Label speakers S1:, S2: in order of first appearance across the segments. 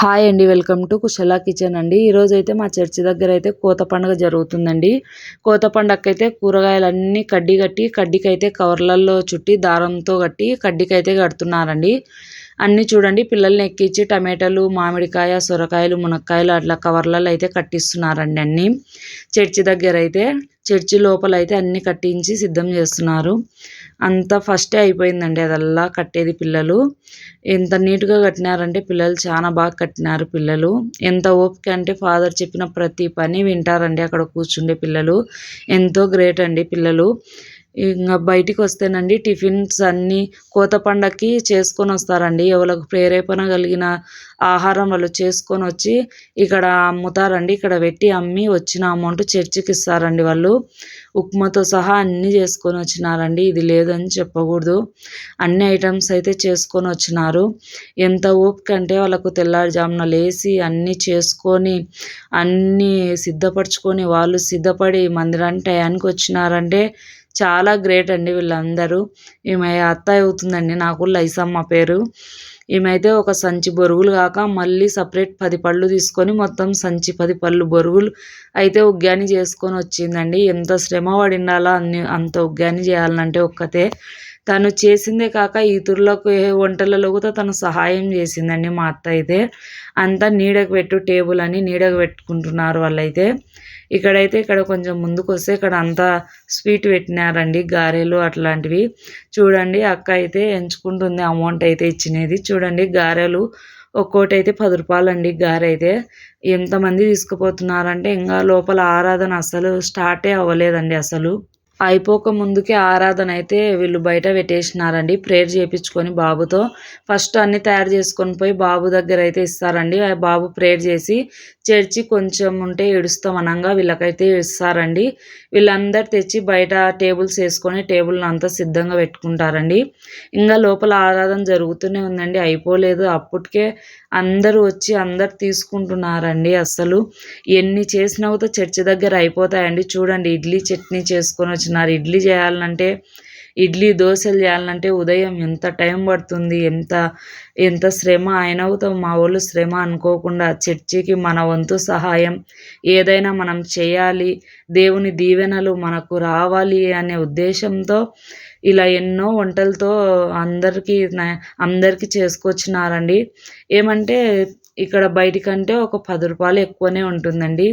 S1: Hi అండి welcome to Kushala kitchen అండి. ఈరోజు అయితే మా చర్చి దగ్గర అయితే కోత పండుగ జరుగుతుందండి. కోత పండగకి అయితే కూరగాయలన్నీ కడ్డీ కట్టి కడ్డీకి అయితే కవర్లలో చుట్టి దారంతో కట్టి కడ్డీకైతే కడుతున్నారండి. అన్నీ చూడండి పిల్లల్ని ఎక్కించి టమాటాలు మామిడికాయ సొరకాయలు మునక్కాయలు అట్లా కవర్లలో అయితే కట్టిస్తున్నారండి అన్నీ. చర్చి దగ్గర అయితే చర్చి లోపల అయితే అన్నీ కట్టించి సిద్ధం చేస్తున్నారు. అంతా ఫస్టే అయిపోయిందండి అదల్లా కట్టేది పిల్లలు. ఎంత నీట్గా కట్టినారంటే పిల్లలు చాలా బాగా కట్టినారు పిల్లలు. ఎంత ఓపిక అంటే ఫాదర్ చెప్పిన ప్రతి పని వింటారండి అక్కడ కూర్చుండే పిల్లలు. ఎంతో గ్రేట్ అండి పిల్లలు. ఇంకా బయటికి వస్తేనండి టిఫిన్స్ అన్నీ కోత పండక్కి చేసుకొని వస్తారండి ఎవరికి ప్రేరేపణ కలిగిన ఆహారం వాళ్ళు చేసుకొని వచ్చి ఇక్కడ అమ్ముతారండి. ఇక్కడ పెట్టి అమ్మి వచ్చిన అమౌంట్ చర్చికి ఇస్తారండి వాళ్ళు. ఉప్మాతో సహా అన్నీ చేసుకొని వచ్చినారండి ఇది లేదని చెప్పకూడదు. అన్ని ఐటమ్స్ అయితే చేసుకొని వచ్చినారు ఎంత ఓపిక అంటే వాళ్ళకు తెల్లారుజామున లేచి అన్నీ చేసుకొని అన్నీ సిద్ధపరచుకొని వాళ్ళు సిద్ధపడి మందిరానికి టయానికి వచ్చినారంటే చాలా గ్రేట్ అండి వీళ్ళందరూ. ఈమె అత్త అవుతుందండి నాకు లైసమ్మ పేరు. ఈమె అయితే ఒక సంచి బొరుగులు కాక మళ్ళీ సపరేట్ పది పళ్ళు తీసుకొని మొత్తం సంచి పది పళ్ళు బొరుగులు అయితే ఉగ్గాని చేసుకొని వచ్చిందండి. ఎంత శ్రమ పడిండాలా అన్ని అంత ఉగ్గాని చేయాలంటే ఒక్కతే. తను చేసిందే కాక ఇతరులకు వంటలలో కూడా తను సహాయం చేసిందండి మా అత్త అయితే. అంతా నీడకు పెట్టు టేబుల్ అని నీడకు పెట్టుకుంటున్నారు వాళ్ళైతే. ఇక్కడైతే ఇక్కడ కొంచెం ముందుకు వస్తే ఇక్కడ అంతా స్వీట్ పెట్టినారండి గారెలు అట్లాంటివి. చూడండి అక్క అయితే ఎంచుకుంటుంది అమౌంట్ అయితే ఇచ్చినది. చూడండి గారెలు ఒక్కోటి అయితే పది రూపాయలు అండి గారె అయితే. ఎంతమంది తీసుకుపోతున్నారంటే ఇంకా లోపల ఆరాధన అసలు స్టార్టే అవ్వలేదండి అసలు. అయిపోక ముందుకే ఆరాధన అయితే వీళ్ళు బయట పెట్టేసినారండి. ప్రేయర్ చేయించుకొని బాబుతో. ఫస్ట్ అన్ని తయారు చేసుకొని పోయి బాబు దగ్గర అయితే ఇస్తారండి. ఆ బాబు ప్రేయర్ చేసి చర్చి కొంచెం ఉంటే ఏడుస్తాం అనగా వీళ్ళకైతే ఇస్తారండి. వీళ్ళందరు తెచ్చి బయట టేబుల్స్ వేసుకొని టేబుల్ని అంతా సిద్ధంగా పెట్టుకుంటారండి. ఇంకా లోపల ఆరాధన జరుగుతూనే ఉందండి. అయిపోలేదు. అప్పటికే అందరూ వచ్చి అందరు తీసుకుంటున్నారండి అసలు. ఎన్ని చేసినా కూడా చర్చి దగ్గర అయిపోతాయండి. చూడండి ఇడ్లీ చట్నీ చేసుకొని వచ్చినారు. ఇడ్లీ చేయాలంటే ఇడ్లీ దోశలు చేయాలంటే ఉదయం ఎంత టైం పడుతుంది ఎంత ఎంత శ్రమ అయినవుతో మా వాళ్ళు శ్రమ అనుకోకుండా చర్చికి మన వంతు సహాయం. ఏదైనా మనం చేయాలి దేవుని దీవెనలు మనకు రావాలి అనే ఉద్దేశంతో ఇలా ఎన్నో వంటలతో అందరికీ అందరికీ చేసుకొచ్చినారండి. ఏమంటే ఇక్కడ బయటికంటే ఒక పది రూపాయలు ఎక్కువనే ఉంటుందండి.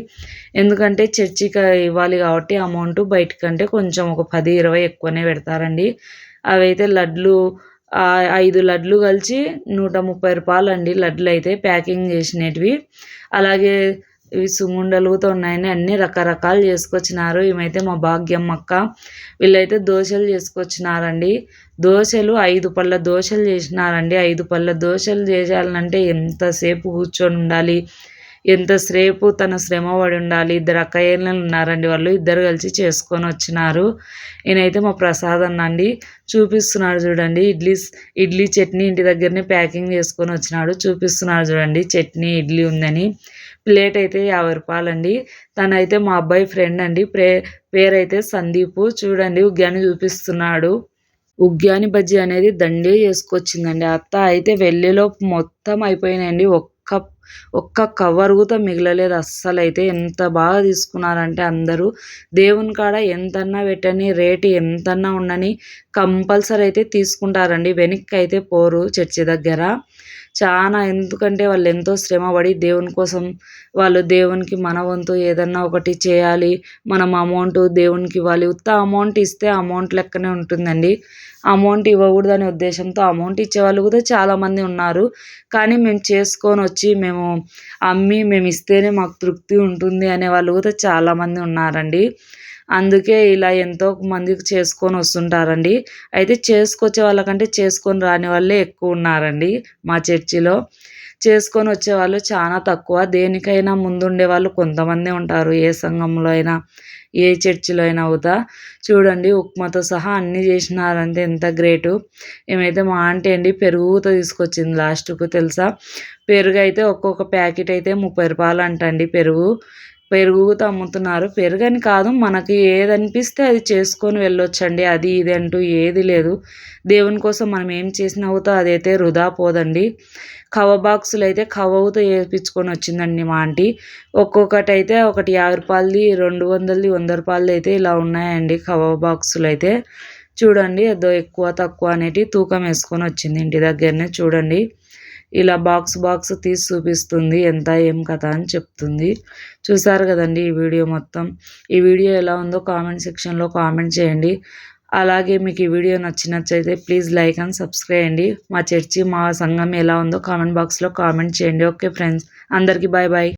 S1: ఎందుకంటే చర్చికి ఇవ్వాలి కాబట్టి అమౌంట్ బయటకంటే కొంచెం ఒక పది ఇరవై ఎక్కువనే పెడతారండి. అవైతే లడ్లు ఐదు లడ్లు కలిసి నూట ముప్పై రూపాయలు అండి లడ్లు అయితే ప్యాకింగ్ చేసినవి అలాగే ఇవి సుముండలుతో ఉన్నాయని అన్ని రకరకాలు చేసుకొచ్చినారు. ఏమైతే మా భాగ్యం అక్క వీళ్ళైతే దోశలు చేసుకొచ్చినారండి. దోశలు ఐదు పళ్ళ దోశలు చేసినారండి. ఐదు పళ్ళ దోశలు చేయాలంటే ఎంతసేపు కూర్చొని ఉండాలి? ఎంతసేపు తన శ్రమ పడి ఉండాలి? ఇద్దరు అక్కయ్యలు ఉన్నారండి వాళ్ళు. ఇద్దరు కలిసి చేసుకొని వచ్చినారు. ఈయనైతే మా ప్రసాద్ అండి చూపిస్తున్నాడు చూడండి. ఇడ్లీ ఇడ్లీ చట్నీ ఇంటి దగ్గరనే ప్యాకింగ్ చేసుకొని వచ్చినాడు. చూపిస్తున్నాడు చూడండి. చట్నీ ఇడ్లీ ఉందని. ప్లేట్ అయితే యాభై రూపాయలండి తనైతే మా అబ్బాయి ఫ్రెండ్ అండి. ప్రే పేరైతే సందీప్. చూడండి ఉగ్గాని చూపిస్తున్నాడు. ఉగ్గాని బజ్జీ అనేది దండే చేసుకొచ్చిందండి. అత్త అయితే వెళ్ళేలోపు మొత్తం అయిపోయినాయండి. ఒక్క ఒక్క కవర్ కూడా మిగలలేదు. అస్సలు అయితే ఎంత బాగా తీసుకున్నారంటే అందరూ. దేవుని కాడ ఎంతన్నా పెట్టని రేటు ఎంతన్నా ఉండని కంపల్సరీ అయితే తీసుకుంటారండి. వెనక్కి అయితే పోరు చర్చి దగ్గర. చాలా ఎందుకంటే వాళ్ళు ఎంతో శ్రమపడి దేవుని కోసం వాళ్ళు దేవునికి మన వంతు ఏదన్నా ఒకటి చేయాలి. మనం అమౌంట్ దేవునికి ఇవ్వాలి. ఉత్త అమౌంట్ ఇస్తే అమౌంట్ లెక్కనే ఉంటుందండి. అమౌంట్ ఇవ్వకూడదనే ఉద్దేశంతో అమౌంట్ ఇచ్చేవాళ్ళు కూడా చాలామంది ఉన్నారు. కానీ మేము చేసుకొని వచ్చి మేము అమ్మి మేము ఇస్తేనే మాకు తృప్తి ఉంటుంది అనే వాళ్ళు కూడా చాలామంది ఉన్నారండి. అందుకే ఇలా ఎంతో మందికి చేసుకొని వస్తుంటారండి. అయితే చేసుకొచ్చే వాళ్ళకంటే చేసుకొని రాని వాళ్ళే ఎక్కువ ఉన్నారండి మా చర్చిలో. చేసుకొని వచ్చేవాళ్ళు చాలా తక్కువ. దేనికైనా ముందుండే వాళ్ళు కొంతమంది ఉంటారు. ఏ సంఘంలో అయినా ఏ చర్చిలో అయినా అవుతా. చూడండి ఉప్మాతో సహా అన్నీ చేసినారంటే ఎంత గ్రేటు. ఏమైతే మా ఆంటీ అండి పెరుగుతో తీసుకొచ్చింది లాస్ట్కు తెలుసా? పెరుగు అయితే ఒక్కొక్క ప్యాకెట్ అయితే ముప్పై రూపాయలు అంటండి పెరుగు. పెరుగుతో అమ్ముతున్నారు. పెరుగని కాదు మనకి ఏదనిపిస్తే అది చేసుకొని వెళ్ళొచ్చండి. అది ఇది అంటూ ఏది లేదు. దేవుని కోసం మనం ఏం చేసినా అవుతా అదైతే వృధా పోదండి. కవ బాక్సులు అయితే కవవుతో వేయించుకొని వచ్చిందండి మా ఆంటీ. ఒక్కొక్కటి అయితే ఒకటి యాభై రూపాయలది రెండు వందలది వంద రూపాయలది అయితే ఇలా ఉన్నాయండి కవ బాక్సులు అయితే. చూడండి ఏదో ఎక్కువ తక్కువ అనేటి తూకం వేసుకొని వచ్చింది ఇంటి దగ్గరనే. చూడండి. ఇలా బాక్స్ బాక్స్ తీసి చూపిస్తుంది ఎంత ఏం కథ అని చెప్తుంది. చూసారు కదండి ఈ వీడియో మొత్తం. ఈ వీడియో ఎలా ఉందో కామెంట్ సెక్షన్లో కామెంట్ చేయండి. అలాగే మీకు ఈ వీడియో నచ్చినట్లయితే ప్లీజ్ లైక్ అండ్ సబ్స్క్రైబ్ అండి. మా చర్చి మా సంఘం ఎలా ఉందో కామెంట్ బాక్స్లో కామెంట్ చేయండి. ఓకే ఫ్రెండ్స్ అందరికీ బాయ్ బాయ్